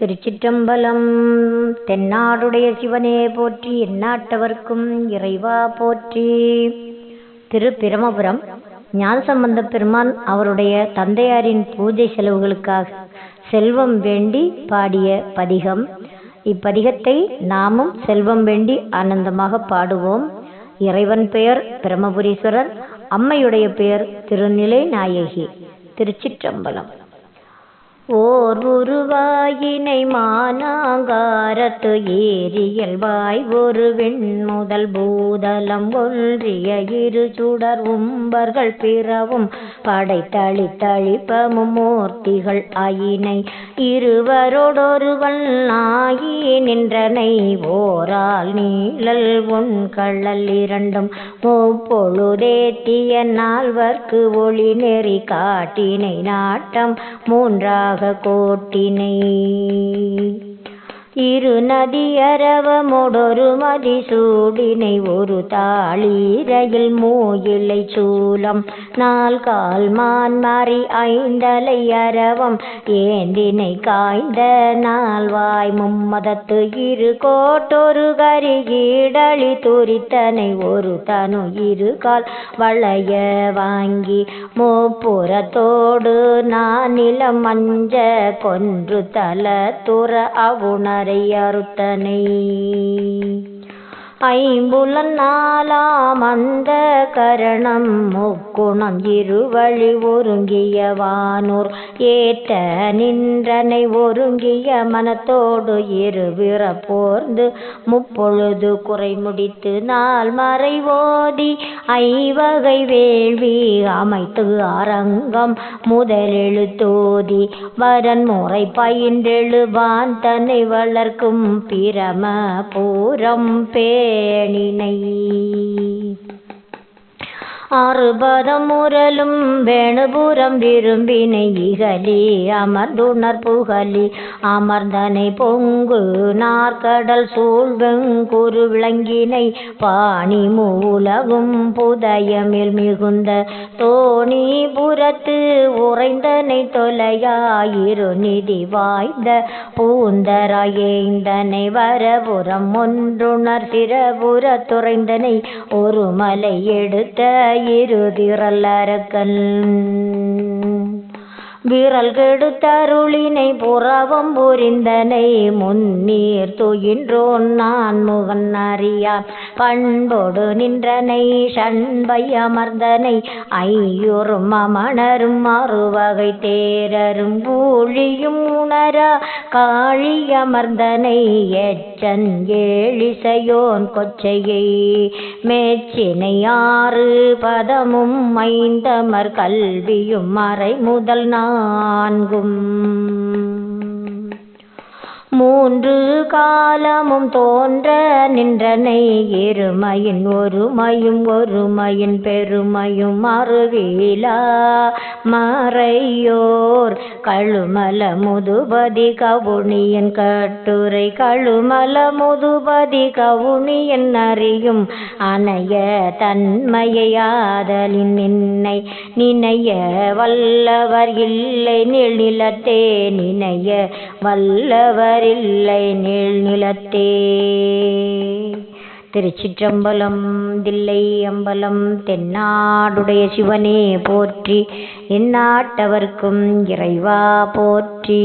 திருச்சிற்றம்பலம். தென்னாடுடைய சிவனே போற்றி எந்நாட்டவர்க்கும் இறைவா போற்றி. திருப்பிரமபுரம். ஞான ஞானசம்பந்த பெருமான் அவருடைய தந்தையாரின் பூஜை செலவுகளுக்காக செல்வம் வேண்டி பாடிய பதிகம். இப்பதிகத்தை நாமும் செல்வம் வேண்டி ஆனந்தமாக பாடுவோம். இறைவன் பெயர் பிரமபுரீஸ்வரர் அம்மையுடைய பெயர் திருநிலை நாயகி திருச்சிற்றம்பலம். ஓர் வாயினை மானாங்காரத்து ஏரியல்வாய் ஒரு வெண்முதல் பூதலம் ஒன்றிய இரு சுடர் உம்பர்கள் பிறவும் படைத்தளித்தளிப்பமும் மூர்த்திகள் ஆயினை. இருவரோடொருவன் நாயி நின்றனை ஓரால் நீழல் உன் கள்ளல் இரண்டும் முப்பொழுதேத்திய நால்வர்க்கு ஒளி நெறி காட்டினை நாட்டம் மூன்றாக கோட்டினை இரு நதியரவமொடொரு மதிசூடினை ஒரு தாளீரையில் மூயிலை சூலம். நால் கால் மான் மாறி ஐந்தலை அரவம். ஏந்தினை காய்ந்த நால்வாய் மும்மதத்து இரு கோட்டொரு கரிகீடளி துரித்தனை ஒரு தனு இரு கால் வளைய வாங்கி மூப்புறத்தோடு நானிலம் மஞ்ச கொன்று தல துற அவுணர் அறையறுத்தனை. ஐம்புலன் நாலாம் அந்த கரணம் முக்குணம் இருவழி ஒருங்கிய வானூர். ஏற்ற நின்றனை ஒருங்கிய மனத்தோடு இருவிற போர்ந்து முப்பொழுது குறை முடித்து நாள் மறைவோதி ஐவகை வேள்வி அமைத்து அரங்கம் முதலெழுத்தோதி. வரன் முறை பயின்றெழுவான் தன்னை வளர்க்கும் பிரம பூரம் பே பேணினை ஆறுபதம் முரலும் வேணுபுறம் விரும்பினை இகலி அமர்ந்துணர் புகலி அமர்ந்தனை பொங்கு நாற்கடல் சூழ்வெங்குரு விளங்கினை பாணி மூலகும் புதயமில் மிகுந்த தோணி புறத்து உறைந்தனை தொலையாயிரு நிதி வாய்ந்த பூந்தராயேந்தனை வரபுறம் ஒன்றுணர் சிறபுற துறைந்தனை ஒரு மலை எடுத்த ഇരുതിറല്ലരക്കൽ அரக்கன் விரல் கெடுத்தருளினை புறவம் புரிந்தனை முன்னீர் துயின்றோன் நான் முகன் அறியார் பண்போடு நின்றனை சண்பை அமர்ந்தனை ஐயுறும் அமணரும் மறுவகை தேரரும் பூழியும் உணரா. காழி அமர்ந்தனை எச்சன் ஏழிசையோன் கொச்சையை மேச்சினை ஆறு பதமும் ஐந்தமர் கல்வியும் மறை முதல் நான் con gùm மூன்று காலமும் தோன்ற நின்றனை இருமையின் ஒருமையும் ஒருமையின் பெருமையும் அருவிலா மறையோர் கழுமல முதுபதி கவுனியின் கட்டுரை கழுமல முதுபதி கவுனியின் அறியும் அணைய தன்மையாதலின் நின்னை நினைய வல்லவர் இல்லை நிலத்தே நினைய வல்லவர் இல்லை நீள் நிலத்தே. திருச்சிற்றம்பலம் தில்லை அம்பலம் தென்னாடுடைய சிவனே போற்றி எந்நாட்டவர்க்கும் இறைவா போற்றி.